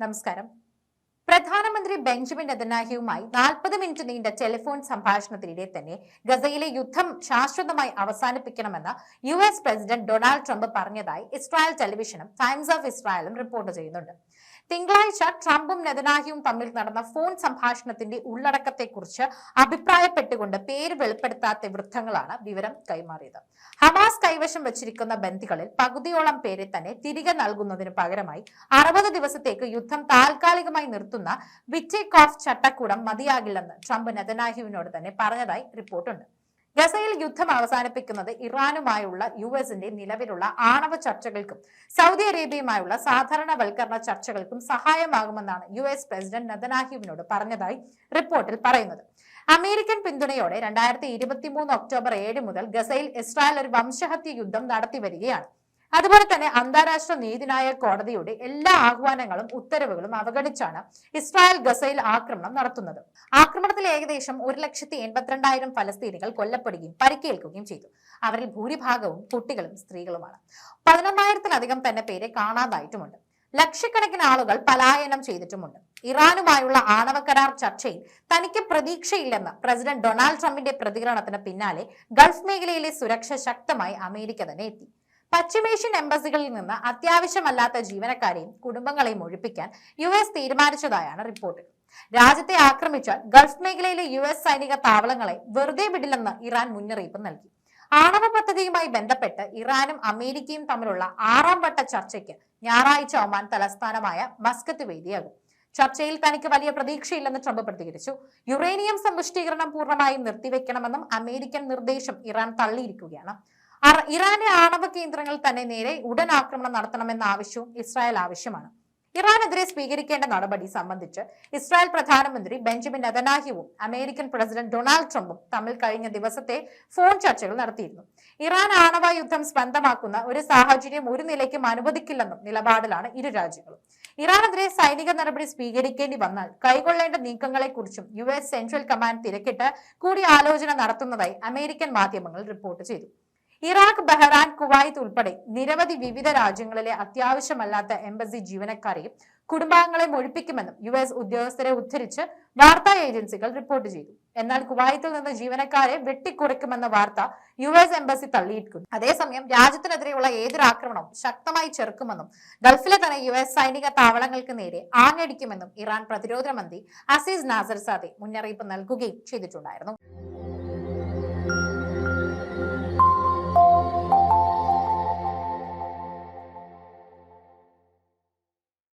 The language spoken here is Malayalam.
നമസ്കാരം പ്രധാനമന്ത്രി ബെഞ്ചമിൻ നെതന്യാഹുവുമായി നാൽപ്പത് മിനിറ്റ് നീണ്ട ടെലിഫോൺ സംഭാഷണത്തിനിടെ തന്നെ ഗസയിലെ യുദ്ധം ശാശ്വതമായി അവസാനിപ്പിക്കണമെന്ന് U S president Donald Trump പറഞ്ഞതായി ഇസ്രായേൽ ടെലിവിഷനും ടൈംസ് ഓഫ് ഇസ്രായേലും റിപ്പോർട്ട് ചെയ്യുന്നുണ്ട്. തിങ്കളാഴ്ച ട്രംപും നെതനാഹിയും തമ്മിൽ നടന്ന ഫോൺ സംഭാഷണത്തിന്റെ ഉള്ളടക്കത്തെക്കുറിച്ച് അഭിപ്രായപ്പെട്ടുകൊണ്ട് പേര് വെളിപ്പെടുത്താത്ത വൃദ്ധങ്ങളാണ് വിവരം കൈമാറിയത്. ഹമാസ് കൈവശം വെച്ചിരിക്കുന്ന ബന്ധികളിൽ പകുതിയോളം പേരെ തന്നെ തിരികെ നൽകുന്നതിന് പകരമായി അറുപത് ദിവസത്തേക്ക് യുദ്ധം താൽക്കാലികമായി നിർത്തുന്ന വിറ്റേക്ക് ഓഫ് ചട്ടക്കൂടം മതിയാകില്ലെന്ന് ട്രംപ് നെതനാഹുവിനോട് തന്നെ പറഞ്ഞതായി റിപ്പോർട്ടുണ്ട്. ഗസയിൽ യുദ്ധം അവസാനിപ്പിക്കുന്നത് ഇറാനുമായുള്ള യു എസിന്റെ നിലവിലുള്ള ആണവ ചർച്ചകൾക്കും സൗദി അറേബ്യയുമായുള്ള സാധാരണവൽക്കരണ ചർച്ചകൾക്കും സഹായമാകുമെന്നാണ് യു എസ് പ്രസിഡന്റ് നെതന്യാഹുവിനോട് പറഞ്ഞതായി റിപ്പോർട്ടിൽ പറയുന്നത്. അമേരിക്കൻ പിന്തുണയോടെ രണ്ടായിരത്തി ഇരുപത്തി മൂന്ന് ഒക്ടോബർ ഏഴ് മുതൽ ഗസയിൽ ഇസ്രായേൽ ഒരു വംശഹത്യ യുദ്ധം നടത്തി വരികയാണ് അതുപോലെ തന്നെ അന്താരാഷ്ട്ര നീതിന്യായ കോടതിയുടെ എല്ലാ ആഹ്വാനങ്ങളും ഉത്തരവുകളും അവഗണിച്ചാണ് ഇസ്രായേൽ ഗസയിൽ ആക്രമണം നടത്തുന്നത്. ആക്രമണത്തിൽ ഏകദേശം ഒരു ലക്ഷത്തി എൺപത്തിരണ്ടായിരം ഫലസ്തീനികൾ കൊല്ലപ്പെടുകയും പരിക്കേൽക്കുകയും ചെയ്തു. അവരിൽ ഭൂരിഭാഗവും കുട്ടികളും സ്ത്രീകളുമാണ്. പതിനൊന്നായിരത്തിലധികം തന്നെ പേരെ കാണാതായിട്ടുമുണ്ട്. ലക്ഷക്കണക്കിന് ആളുകൾ പലായനം ചെയ്തിട്ടുമുണ്ട്. ഇറാനുമായുള്ള ആണവ കരാർ ചർച്ചയിൽ തനിക്ക് പ്രതീക്ഷയില്ലെന്ന് പ്രസിഡന്റ് ഡൊണാൾഡ് ട്രംപിന്റെ പ്രതികരണത്തിന് പിന്നാലെ ഗൾഫ് മേഖലയിലെ സുരക്ഷ ശക്തമായി അമേരിക്ക തന്നെ എത്തി. പശ്ചിമേഷ്യൻ എംബസികളിൽ നിന്ന് അത്യാവശ്യമല്ലാത്ത ജീവനക്കാരെയും കുടുംബങ്ങളെയും ഒഴിപ്പിക്കാൻ യു എസ് തീരുമാനിച്ചതായാണ് റിപ്പോർട്ട്. രാജ്യത്തെ ആക്രമിച്ചാൽ ഗൾഫ് മേഖലയിലെ യു എസ് സൈനിക താവളങ്ങളെ വെറുതെ വിടില്ലെന്ന് ഇറാൻ മുന്നറിയിപ്പ് നൽകി. ആണവ പദ്ധതിയുമായി ബന്ധപ്പെട്ട് ഇറാനും അമേരിക്കയും തമ്മിലുള്ള ആറാം വട്ട ചർച്ചയ്ക്ക് ഞായറാഴ്ച ഒമാൻ തലസ്ഥാനമായ മസ്കത്ത് വേദിയാകും. ചർച്ചയിൽ തനിക്ക് വലിയ പ്രതീക്ഷയില്ലെന്ന് ട്രംപ് പ്രതികരിച്ചു. യുറേനിയം സമ്പുഷ്ടീകരണം പൂർണമായും നിർത്തിവെക്കണമെന്നും അമേരിക്കൻ നിർദ്ദേശം ഇറാൻ തള്ളിയിരിക്കുകയാണ്. ഇറാന്റെ ആണവ കേന്ദ്രങ്ങൾ തന്നെ നേരെ ഉടൻ ആക്രമണം നടത്തണമെന്ന ആവശ്യവും ഇസ്രായേൽ ആവശ്യമാണ്. ഇറാനെതിരെ സ്വീകരിക്കേണ്ട നടപടി സംബന്ധിച്ച് ഇസ്രായേൽ പ്രധാനമന്ത്രി ബെഞ്ചമിൻ നെതനാഹ്യുവും അമേരിക്കൻ പ്രസിഡന്റ് ഡൊണാൾഡ് ട്രംപും തമ്മിൽ കഴിഞ്ഞ ദിവസത്തെ ഫോൺ ചർച്ചകൾ നടത്തിയിരുന്നു. ഇറാൻ ആണവ യുദ്ധം സ്വന്തമാക്കുന്ന ഒരു സാഹചര്യം ഒരു നിലയ്ക്കും അനുവദിക്കില്ലെന്നും നിലപാടിലാണ് ഇരു രാജ്യങ്ങളും. ഇറാനെതിരെ സൈനിക നടപടി സ്വീകരിക്കേണ്ടി വന്നാൽ കൈകൊള്ളേണ്ട നീക്കങ്ങളെക്കുറിച്ചും യു എസ് സെൻട്രൽ കമാൻഡ് തിരക്കിട്ട് കൂടിയാലോചന നടത്തുന്നതായി അമേരിക്കൻ മാധ്യമങ്ങൾ റിപ്പോർട്ട് ചെയ്തു. ഇറാഖ് ബഹ്റാൻ കുവൈത്ത് ഉൾപ്പെടെ നിരവധി വിവിധ രാജ്യങ്ങളിലെ അത്യാവശ്യമല്ലാത്ത എംബസി ജീവനക്കാരെയും കുടുംബാംഗങ്ങളെ ഒഴിപ്പിക്കുമെന്നും യു എസ് ഉദ്യോഗസ്ഥരെ ഉദ്ധരിച്ച് വാർത്താ ഏജൻസികൾ റിപ്പോർട്ട് ചെയ്തു. എന്നാൽ കുവൈത്തിൽ നിന്ന് ജീവനക്കാരെ വെട്ടിക്കുറയ്ക്കുമെന്ന വാർത്ത യു എസ് എംബസി തള്ളിയിരിക്കുന്നു. അതേസമയം രാജ്യത്തിനെതിരെയുള്ള ഏതൊരു ആക്രമണവും ശക്തമായി ചെറുക്കുമെന്നും ഗൾഫിലെ തന്നെ യു എസ് സൈനിക താവളങ്ങൾക്ക് നേരെ ആഞ്ഞടിക്കുമെന്നും ഇറാൻ പ്രതിരോധ മന്ത്രി അസീസ് നാസർ സാദെ മുന്നറിയിപ്പ് നൽകുകയും ചെയ്തിട്ടുണ്ടായിരുന്നു.